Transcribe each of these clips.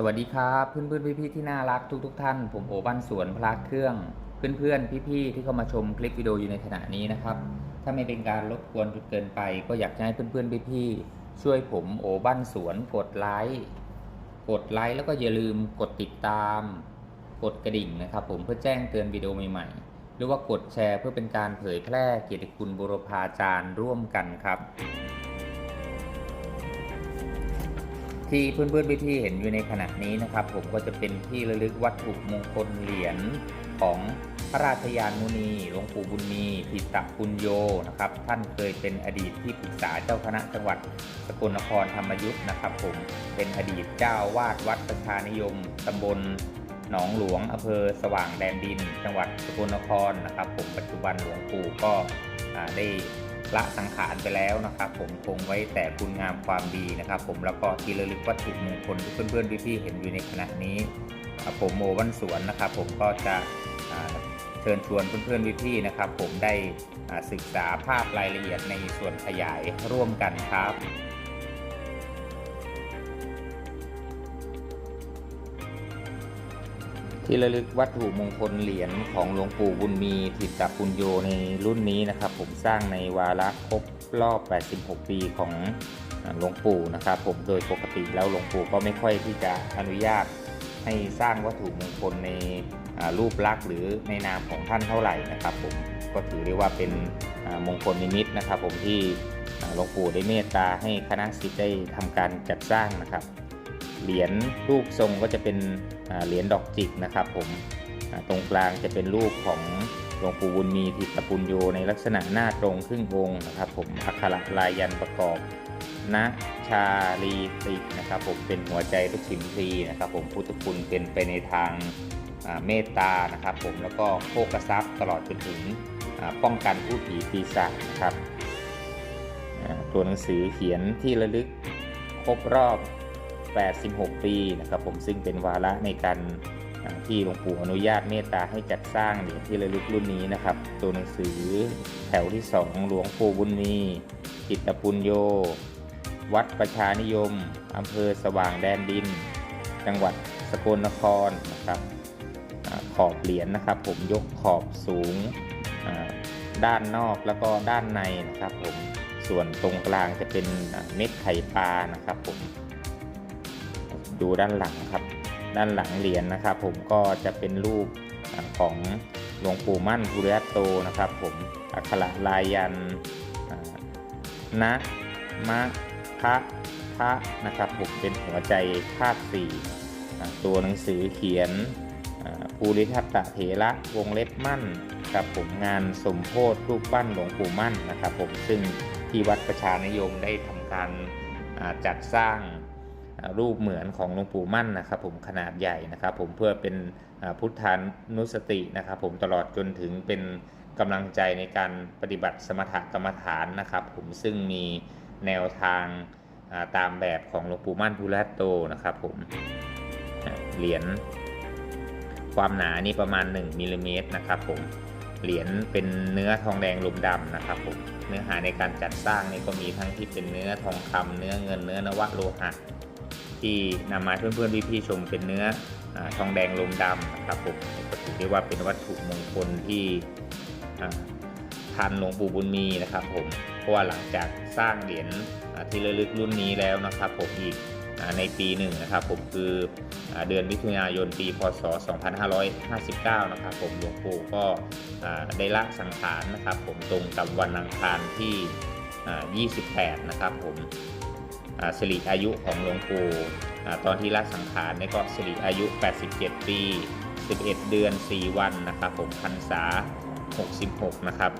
สวัสดีครับเพื่อนเพื่อนพี่พี่ที่น่ารักทุกทุกท่าน ผมโอบ้านสวนพระเครื่อง เพื่อนเพื่อนพี่พี่ที่เข้ามาชมคลิปวิดีโออยู่ในขณะนี้นะครับ ถ้าไม่เป็นการรบกวนจนเกินไป ก็อยากจะให้เพื่อนเพื่อนพี่พี่ช่วยผมโอบ้านสวนกดไลค์กดไลค์แล้วก็อย่าลืมกดติดตาม กดกระดิ่งนะครับ ผมเพื่อแจ้งเตือนวิดีโอใหม่ๆ หรือว่ากดแชร์เพื่อเป็นการเผยแพร่เกียรติคุณบุรพาจารย์ร่วมกันครับ ที่เพื่อนๆพี่ๆเห็นอยู่ในขณะนี้นะครับ ผมก็จะเป็นที่ระลึกวัตถุมงคลเหรียญของพระราชยานมุนีหลวงปู่บุญมีทิตปุญโยนะครับ ท่านเคยเป็นอดีตที่ปรึกษาเจ้าคณะจังหวัดสกลนครธรรมยุทธ์นะครับ ผมเป็นอดีตเจ้าวาดวัดประชานิยมตำบลหนองหลวงอำเภอสว่างแดนดิน จังหวัดสกลนครนะครับ ผมปัจจุบันหลวงปู่ก็ได้ ละสังขารไปแล้วนะครับ ผมคงไว้แต่คุณงามความดีนะครับ ผมแล้วก็ที่ระลึกวัตถุมงคลที่เพื่อนๆพี่ๆเห็นอยู่ในขณะนี้ผมโมวันสวนนะครับ ผมก็จะเชิญชวนเพื่อนๆพี่ๆนะครับ ผมได้ศึกษาภาพรายละเอียดในส่วนขยายร่วมกันครับ ที่ระลึกวัตถุมงคลเหรียญของหลวงปู่บุญมีถิตปุญโยในรุ่นนี้นะครับ ผมสร้างในวาระครบรอบ 86 ปีของหลวงปู่นะครับ ผมโดยปกติแล้วหลวงปู่ก็ไม่ค่อยที่จะอนุญาตให้สร้างวัตถุมงคลในรูปลักษณ์หรือในนามของท่านเท่าไหร่นะครับ ผมก็ถือได้ว่าเป็นมงคลนิมิตนะครับ ผมที่หลวงปู่ได้เมตตาให้คณะศิษย์ได้ทำการจัดสร้างนะครับ เหรียญรูปทรงก็จะเป็น เหรียญดอกจิกนะครับผมตรงกลางจะเป็นรูปของหลวงปู่บุญมีทิตปุญโยในลักษณะหน้าตรงครึ่งองค์นะครับ ผมอักขระลายยันประกอบนะชาลีตินะครับผมเป็นหัวใจทุกสินทรีนะครับผมพุทธคุณเป็นไปในทางเมตตานะครับผมแล้วก็โภกทรัพย์ตลอดจนถึงป้องกันผู้ผีปีศาจนะครับตัวหนังสือเขียนที่ระลึกครบรอบ 86 ปีนะครับผมซึ่งเป็นวาระในการที่หลวงปู่อนุญาตเมตตาให้จัดสร้างเหรียญที่ระลึกรุ่นนี้นะครับ ตัวหนังสือแถวที่ 2 หลวงปู่บุญมีจิตตปุญโย วัดประชานิยมอำเภอสว่างแดนดิน จังหวัดสกลนครนะครับอขอบเหรียญนะครับ ผมยกขอบสูงด้านนอกแล้วก็ด้านในนะครับ ผมส่วนตรงกลางจะเป็นเม็ดไข่ปลานะครับ ผม ดูด้านหลังครับ ด้านหลังเหรียญนะครับ ผมก็จะเป็นรูปของหลวงปู่มั่นภูริยโตนะครับ ผมอักขระลายยันนะมะพระพระนะครับผมเป็นหัวใจธาตุสี่ตัวหนังสือเขียนภูริทัตตะเถระวงเล็บมั่นครับผมงานสมโพธิรูปปั้นหลวงปู่มั่นนะครับผมซึ่งที่วัดประชานิยมได้ทำการจัดสร้าง รูปเหมือนของหลวงปู่มั่นนะครับผมขนาดใหญ่นะครับผมเพื่อเป็นพุทธานุสตินะครับผมตลอดจนถึงเป็นกำลังใจในการปฏิบัติสมถกรรมฐานนะครับผมซึ่งมีแนวทางตามแบบของหลวงปู่มั่นภูริทัตโตนะครับผมเหรียญความหนานี่ประมาณ 1มิลลิเมตรนะครับผมเหรียญเป็นเนื้อทองแดงลมดำนะครับผมเนื้อหาในการจัดสร้างนี่ก็มีทั้งที่เป็นเนื้อทองคำเนื้อเงินเนื้อนวโลหะ ที่นำมาเพื่อนๆพี่ๆชมเป็นเนื้ออทองแดงลมดำนะครับผมก็ถือได้ว่าเป็นวัตถุมงคลที่อ่าทันหลวงปู่บุญมีนะครับผมเพราะว่าหลังจากสร้างเหรียญที่ระลึกรุ่นนี้แล้วนะครับผมอีกอในปีหนึ่งนะครับผมคืออเดือนมิถุนายนปีพศ 2559 นะครับผมหลวงปู่ก็ได้ละสังขารนะครับผมตรงกับวันอังคารที่ 28 นะครับผม สิริอายุของหลวงปู่ตอนที่ละสังขารเนี่ยก็สิริอายุ 87 ปี 11 เดือน 4 วันนะครับผมพรรษา 66 นะครับ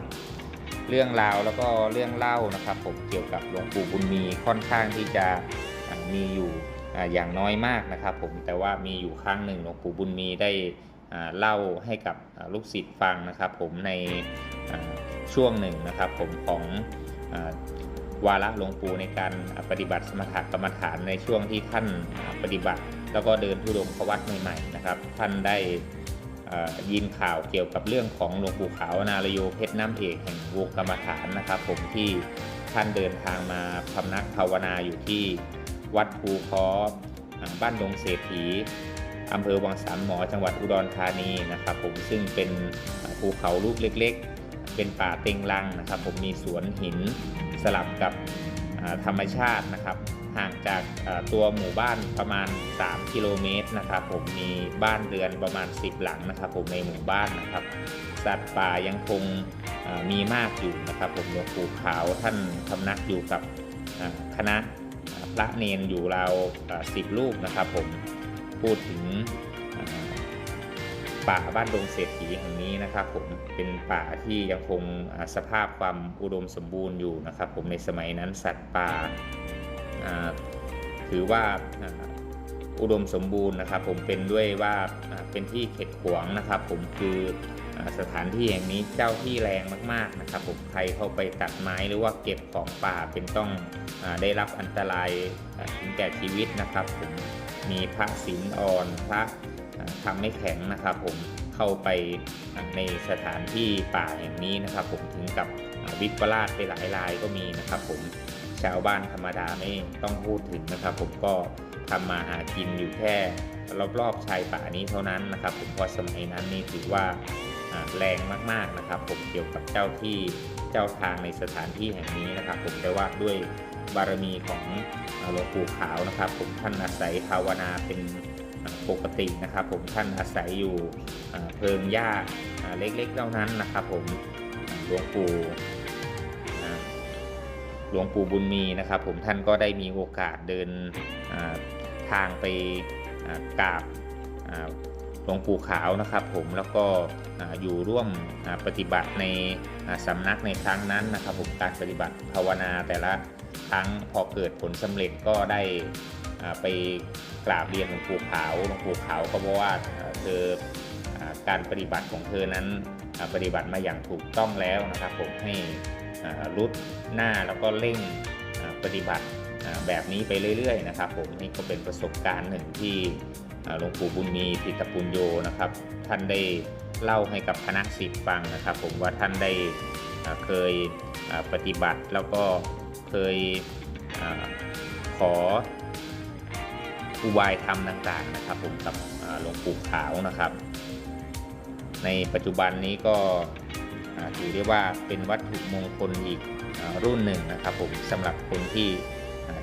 เรื่องราวแล้วก็เรื่องเล่านะครับผมเกี่ยวกับหลวงปู่บุญมีค่อนข้างที่จะมีอยู่อย่างน้อยมากนะครับผมแต่ว่ามีอยู่ครั้งหนึ่งหลวงปู่บุญมีได้เล่าให้กับลูกศิษย์ฟังนะครับผมใน ช่วงหนึ่งนะครับผมของอวาระหลวงปู่ในการปฏิบัติสมถกรรมฐานในช่วงที่ท่านปฏิบัติ แล้วก็เดินทุดงควัดใหม่ๆนะครับ ท่านได้ยินข่าวเกี่ยวกับเรื่องของหลวงปู่ขาวนารโยเพชรน้ำเอกแห่งวงกรรมฐานนะครับ ผมที่ท่านเดินทางมาพำนักภาวนาอยู่ที่วัดภูคออ่าบ้านดงเศรษฐีอำเภอวังสามหมอจังหวัดอุดรธานีนะครับ ผมซึ่งเป็นภูเขาลูกเล็ก เป็นป่าเต็งรังนะครับ ผมมีสวนหินสลับกับธรรมชาตินะครับ ห่างจากตัวหมู่บ้านประมาณ 3 กิโลเมตรนะครับ ผมมีบ้านเรือนประมาณ 10 หลังนะครับ ผมในหมู่บ้านนะครับ สัตว์ป่ายังคงมีมากอยู่นะครับ ผมหลวงปู่ขาวท่านพำนักอยู่กับคณะพระเนนอยู่ราวสิบรูปนะครับ ผมพูดถึง ป่าบ้านดงเศรษฐีแห่งนี้นะครับผมเป็นป่าที่ยังคงสภาพความอุดมสมบูรณ์อยู่นะครับผมในสมัยนั้นสัตว์ป่าถือว่าอุดมสมบูรณ์นะครับผมเป็นด้วยว่าเป็นที่เข็ดขวางนะครับผมคือ สถานที่แห่งนี้เจ้าที่แรงมากๆนะครับผมใครเข้าไปตัดไม้หรือว่าเก็บของป่าเป็นต้องอได้รับอันตรายถึงแก่ชีวิตนะครับผมมีพระศีลอ่อนพระทำไม่แข็งนะครับผมเข้าไปในสถานที่ป่าแห่งนี้นะครับ ผมถึงกับวิปลาสไปหลายรายก็มีนะครับ ผมชาวบ้านธรรมดาไม่ต้องพูดถึงนะครับ ผมก็ทำมาหากินอยู่แค่รอบๆชายป่านี้เท่านั้นนะครับ ผมเพราะสมัยนั้นนี่ถือว่า แรงมากๆนะครับ ผมเกี่ยวกับเจ้าที่เจ้าทางในสถานที่แห่งนี้นะครับ ผมแต่ว่าด้วยบารมีของหลวงปู่ขาวนะครับ ผมท่านอาศัยภาวนาเป็นปกตินะครับ ผมท่านอาศัยอยู่เพิงหญ้าเล็กๆเท่านั้นนะครับ ผมหลวงปู่หลวงปู่บุญมีนะครับ ผมท่านก็ได้มีโอกาสเดินทางไปกราบ หลวงปู่ขาวนะครับ ผมแล้วก็อยู่ร่วมปฏิบัติในสำนักในครั้งนั้นนะครับ ผมการปฏิบัติภาวนาแต่ละครั้งพอเกิดผลสำเร็จก็ได้ไปกราบเรียนหลวงปู่ขาวหลวงปู่ขาวก็บอกว่าเธอการปฏิบัติของเธอนั้นปฏิบัติมาอย่างถูกต้องแล้วนะครับ ผมให้รุดหน้าแล้วก็เร่งปฏิบัติแบบนี้ไปเรื่อย ๆ นะครับ ผมนี่ก็เป็นประสบการณ์หนึ่งที่ หลวงปู่บุญมีทิตปุญโยนะครับ ท่านได้เล่าให้กับคณะศิษย์ฟังนะครับ ผมว่าท่านได้เคยปฏิบัติแล้วก็เคยอขออุบายธรรมต่างๆนะครับ ผมกับหลวงปู่ขาวนะครับ ในปัจจุบันนี้ก็ถือได้ว่าเป็นวัตถุมงคลอีกรุ่นหนึ่งนะครับ ผมสำหรับคนที่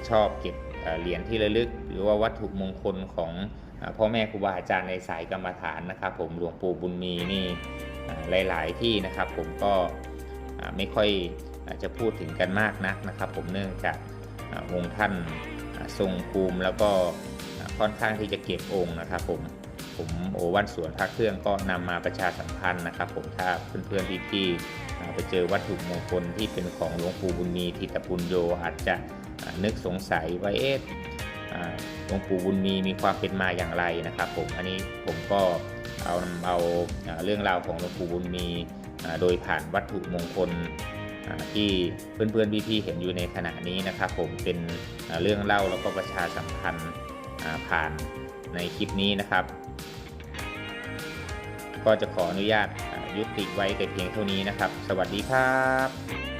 ชอบเก็บเหรียญที่ระลึก หรือว่าวัตถุมงคลของ พ่อแม่ครูบาอาจารย์ในสายกรรมฐานนะครับ ผมหลวงปู่บุญมีนี่หลาย ๆ ที่นะครับ ผมก็ไม่ค่อยจะพูดถึงกันมากนักนะครับ ผมเนื่องจากองค์ท่านทรงภูมิแล้วก็ค่อนข้างที่จะเก็บองค์นะครับ ผมผมโอวันสวนพระเครื่องก็นำมาประชาสัมพันธ์นะครับ ผมถ้าเพื่อนๆพี่ๆไปเจอวัตถุมงคลที่เป็นของหลวงปู่บุญมีทิตปุญโยอาจจะนึกสงสัยว่าเอ๊ะ หลวงปู่บุญมีมีความเป็นมาอย่างไรนะครับ ผมอันนี้ผมก็เอานำเอาอ่าเรื่องราวของหลวงปู่บุญมีโดยผ่านวัตถุมงคลอ่าที่เพื่อนๆพี่ๆเห็นอยู่ในขณะนี้นะครับ ผมเป็นเรื่องเล่าแล้วก็ประชาสัมพันธ์ผ่านในคลิปนี้นะครับ ก็จะขออนุญาตยุติไว้แต่เพียงเท่านี้นะครับ สวัสดีครับ